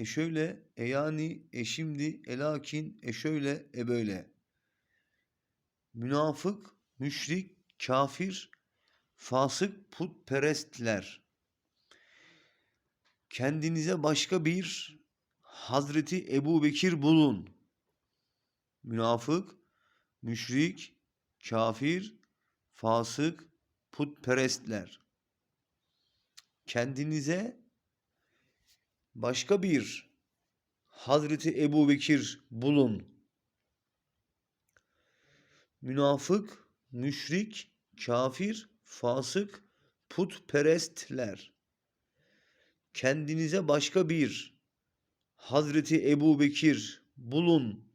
e şöyle, e yani, e şimdi, e lakin, e şöyle, e böyle. Münafık, müşrik, kafir, fasık, putperestler. Kendinize başka bir Hazreti Ebubekir bulun. Münafık, müşrik, kafir, fasık, putperestler. Kendinize başka bir Hazreti Ebubekir bulun. Münafık, müşrik, kafir, fasık, putperestler. Kendinize başka bir Hazreti Ebubekir bulun